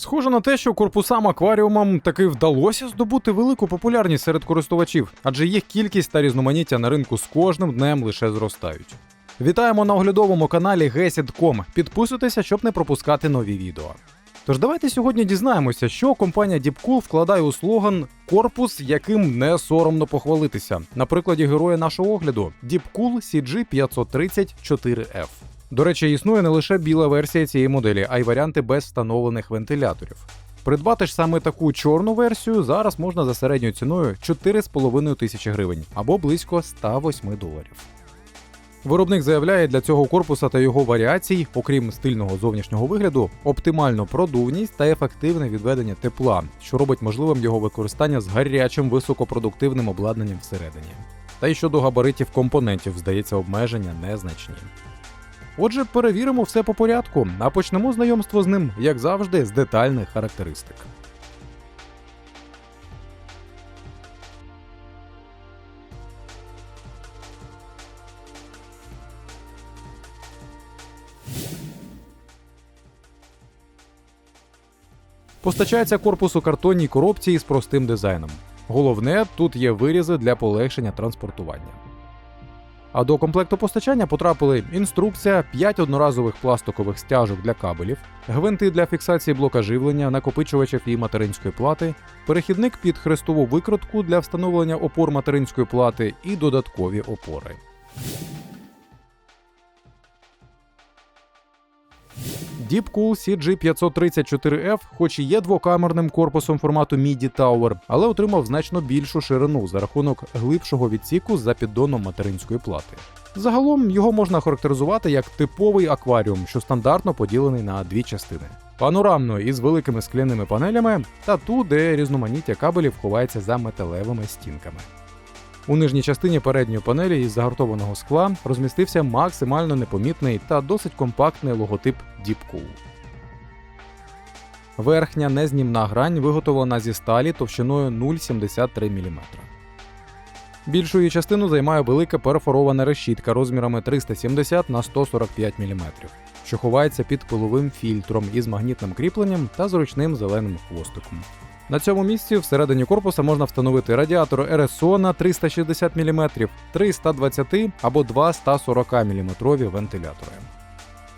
Схоже на те, що корпусам акваріумам таки вдалося здобути велику популярність серед користувачів, адже їх кількість та різноманіття на ринку з кожним днем лише зростають. Вітаємо на оглядовому каналі Gesid.com. Підписуйтеся, щоб не пропускати нові відео. Тож давайте сьогодні дізнаємося, що компанія Deepcool вкладає у слоган корпус, яким не соромно похвалитися. На прикладі героя нашого огляду Deepcool CG534F. До речі, існує не лише біла версія цієї моделі, а й варіанти без встановлених вентиляторів. Придбати ж саме таку чорну версію зараз можна за середньою ціною 4,5 тисячі гривень або близько 108 доларів. Виробник заявляє для цього корпуса та його варіацій, окрім стильного зовнішнього вигляду, оптимальну продувність та ефективне відведення тепла, що робить можливим його використання з гарячим високопродуктивним обладнанням всередині. Та й щодо габаритів компонентів, здається, обмеження незначні. Отже, перевіримо все по порядку, а почнемо знайомство з ним, як завжди, з детальних характеристик. Постачається корпус у картонній коробці із простим дизайном. Головне, тут є вирізи для полегшення транспортування. А до комплекту постачання потрапили інструкція, 5 одноразових пластикових стяжок для кабелів, гвинти для фіксації блока живлення, накопичувачів і материнської плати, перехідник під хрестову викрутку для встановлення опор материнської плати і додаткові опори. Deepcool CG534F, хоч і є двокамерним корпусом формату MIDI Tower, але отримав значно більшу ширину за рахунок глибшого відсіку за піддоном материнської плати. Загалом його можна характеризувати як типовий акваріум, що стандартно поділений на дві частини: панорамну із великими скляними панелями та ту, де різноманіття кабелів ховається за металевими стінками. У нижній частині передньої панелі із загартованого скла розмістився максимально непомітний та досить компактний логотип Deepcool. Верхня незнімна грань виготовлена зі сталі товщиною 0,73 мм. Більшу частину займає велика перфорована решітка розмірами 370 на 145 мм, що ховається під пиловим фільтром із магнітним кріпленням та зручним зеленим хвостиком. На цьому місці всередині корпуса можна встановити радіатор РСО на 360 мм, 3 120 або 2 140 мм вентилятори.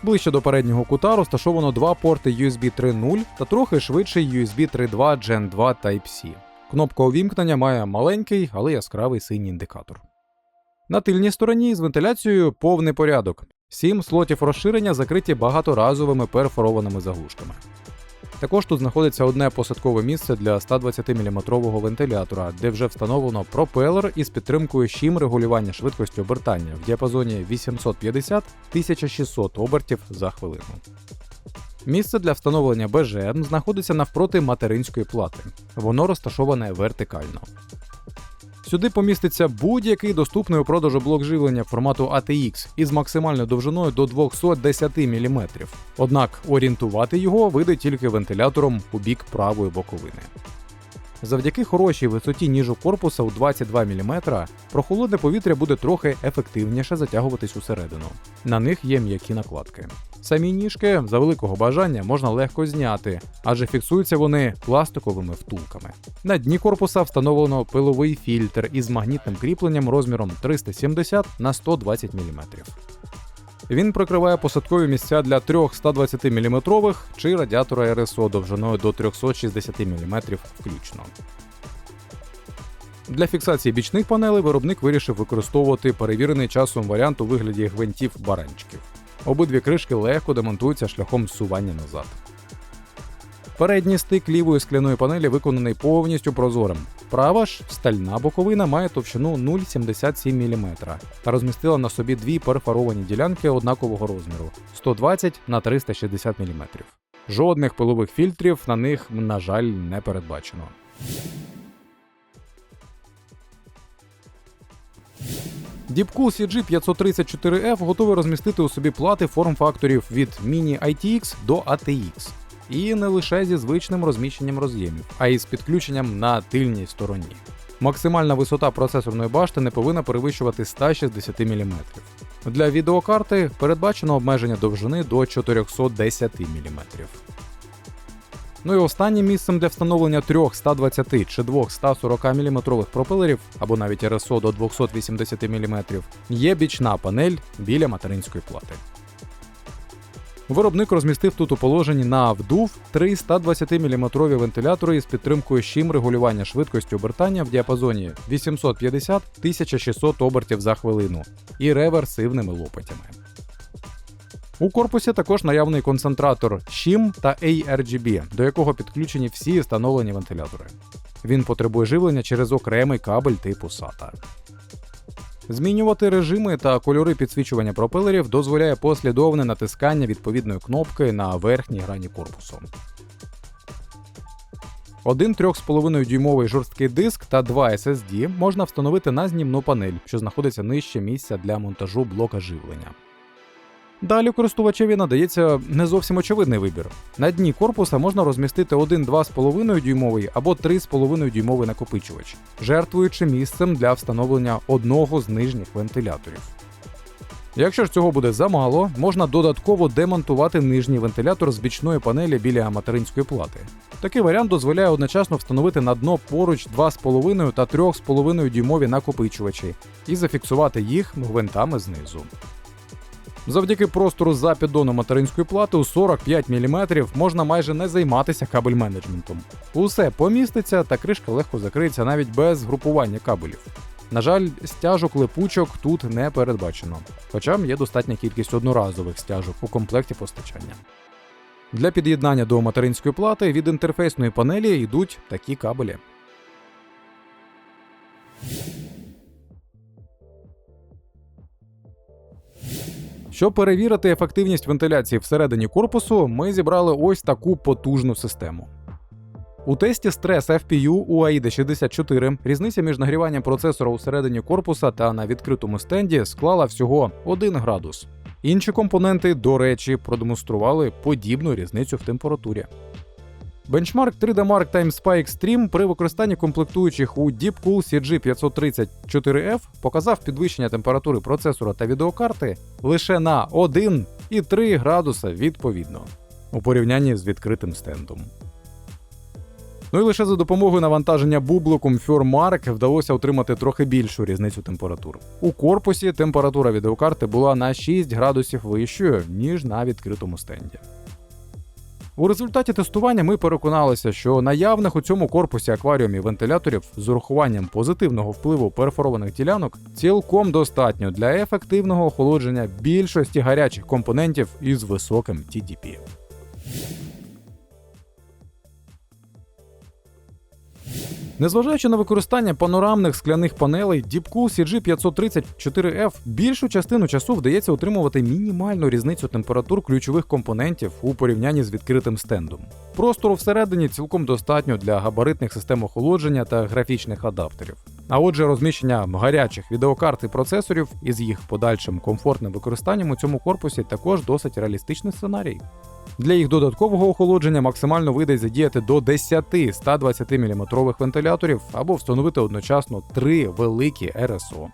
Ближче до переднього кута розташовано два порти USB 3.0 та трохи швидший USB 3.2 Gen 2 Type-C. Кнопка увімкнення має маленький, але яскравий синій індикатор. На тильній стороні з вентиляцією повний порядок. Сім слотів розширення закриті багаторазовими перфорованими заглушками. Також тут знаходиться одне посадкове місце для 120-мм вентилятора, де вже встановлено пропелер із підтримкою щім регулювання швидкості обертання в діапазоні 850-1600 обертів за хвилину. Місце для встановлення БЖМ знаходиться навпроти материнської плати. Воно розташоване вертикально. Сюди поміститься будь-який доступний у продажу блок живлення формату ATX із максимальною довжиною до 210 мм. Однак орієнтувати його вийде тільки вентилятором у бік правої боковини. Завдяки хорошій висоті ніжу корпуса у 22 мм прохолодне повітря буде трохи ефективніше затягуватись усередину. На них є м'які накладки. Самі ніжки за великого бажання можна легко зняти, адже фіксуються вони пластиковими втулками. На дні корпуса встановлено пиловий фільтр із магнітним кріпленням розміром 370 на 120 мм. Він прикриває посадкові місця для трьох 120 мм чи радіатора РСО довжиною до 360 мм включно. Для фіксації бічних панелей виробник вирішив використовувати перевірений часом варіант у вигляді гвинтів баранчиків. Обидві кришки легко демонтуються шляхом зсування назад. Передній стик лівої скляної панелі виконаний повністю прозорим. Права ж стальна боковина має товщину 0,77 мм та розмістила на собі дві перфоровані ділянки однакового розміру 120 на 360 мм. Жодних пилових фільтрів на них, на жаль, не передбачено. Deepcool CG534F готовий розмістити у собі плати форм-факторів від Mini ITX до ATX. І не лише зі звичним розміщенням роз'ємів, а й з підключенням на тильній стороні. Максимальна висота процесорної башти не повинна перевищувати 160 мм. Для відеокарти передбачено обмеження довжини до 410 мм. Ну і останнім місцем для встановлення трьох 120 чи двох 140 мм пропелерів, або навіть РСО до 280 мм, є бічна панель біля материнської плати. Виробник розмістив тут у положенні на вдув три 120-мм вентилятори із підтримкою щім регулювання швидкості обертання в діапазоні 850-1600 обертів за хвилину і реверсивними лопатями. У корпусі також наявний концентратор SHIM та ARGB, до якого підключені всі встановлені вентилятори. Він потребує живлення через окремий кабель типу SATA. Змінювати режими та кольори підсвічування пропелерів дозволяє послідовне натискання відповідної кнопки на верхній грані корпусу. Один 3,5 дюймовий жорсткий диск та два SSD можна встановити на знімну панель, що знаходиться нижче місця для монтажу блока живлення. Далі користувачеві надається не зовсім очевидний вибір. На дні корпуса можна розмістити один 2,5 дюймовий або 3,5 дюймовий накопичувач, жертвуючи місцем для встановлення одного з нижніх вентиляторів. Якщо ж цього буде замало, можна додатково демонтувати нижній вентилятор з бічної панелі біля материнської плати. Такий варіант дозволяє одночасно встановити на дно поруч 2,5 та 3,5 дюймові накопичувачі і зафіксувати їх гвинтами знизу. Завдяки простору за піддоном материнської плати у 45 мм можна майже не займатися кабель-менеджментом. Усе поміститься та кришка легко закриється навіть без групування кабелів. На жаль, стяжок липучок тут не передбачено, хоча є достатня кількість одноразових стяжок у комплекті постачання. Для під'єднання до материнської плати від інтерфейсної панелі йдуть такі кабелі. Щоб перевірити ефективність вентиляції всередині корпусу, ми зібрали ось таку потужну систему. У тесті стрес FPU у AIDA 64 різниця між нагріванням процесора усередині корпуса та на відкритому стенді склала всього 1 градус. Інші компоненти, до речі, продемонстрували подібну різницю в температурі. Бенчмарк 3D Mark Time Spy Extreme при використанні комплектуючих у Deepcool CG534F показав підвищення температури процесора та відеокарти лише на 1 і 3 градуса відповідно у порівнянні з відкритим стендом. Ну і лише за допомогою навантаження бубликом Mark вдалося отримати трохи більшу різницю температур. У корпусі температура відеокарти була на 6 градусів вищою, ніж на відкритому стенді. У результаті тестування ми переконалися, що наявних у цьому корпусі акваріумів вентиляторів з урахуванням позитивного впливу перфорованих ділянок цілком достатньо для ефективного охолодження більшості гарячих компонентів із високим TDP. Незважаючи на використання панорамних скляних панелей, Deepcool CG534F більшу частину часу вдається утримувати мінімальну різницю температур ключових компонентів у порівнянні з відкритим стендом. Простору всередині цілком достатньо для габаритних систем охолодження та графічних адаптерів. А отже, розміщення гарячих відеокарт і процесорів із їх подальшим комфортним використанням у цьому корпусі також досить реалістичний сценарій. Для їх додаткового охолодження максимально вийде задіяти до 10 120 мм вентиляторів або встановити одночасно три великі РСО.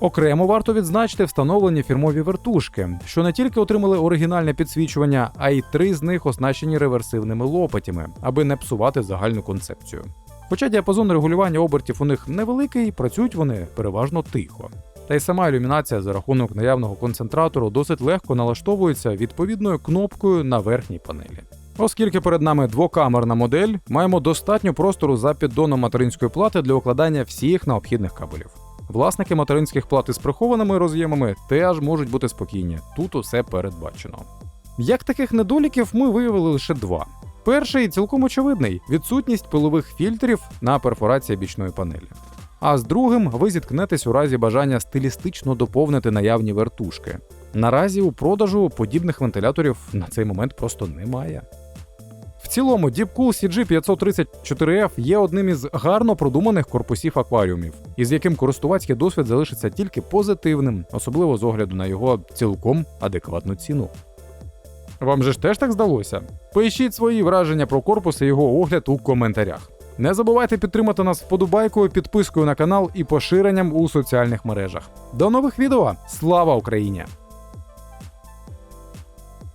Окремо варто відзначити встановлені фірмові вертушки, що не тільки отримали оригінальне підсвічування, а й три з них оснащені реверсивними лопатями, аби не псувати загальну концепцію. Хоча діапазон регулювання обертів у них невеликий, працюють вони переважно тихо. Та й сама ілюмінація за рахунок наявного концентратору досить легко налаштовується відповідною кнопкою на верхній панелі. Оскільки перед нами двокамерна модель, маємо достатньо простору за піддоном материнської плати для укладання всіх необхідних кабелів. Власники материнських плат із прихованими роз'ємами теж можуть бути спокійні, тут усе передбачено. Як таких недоліків ми виявили лише два. Перший цілком очевидний відсутність пилових фільтрів на перфорації бічної панелі. А з другим ви зіткнетесь у разі бажання стилістично доповнити наявні вертушки. Наразі у продажу подібних вентиляторів на цей момент просто немає. В цілому, Deepcool CG534F є одним із гарно продуманих корпусів акваріумів, із яким користувацький досвід залишиться тільки позитивним, особливо з огляду на його цілком адекватну ціну. Вам же ж теж так здалося? Пишіть свої враження про корпус і його огляд у коментарях. Не забувайте підтримати нас вподобайкою, підпискою на канал і поширенням у соціальних мережах. До нових відео! Слава Україні!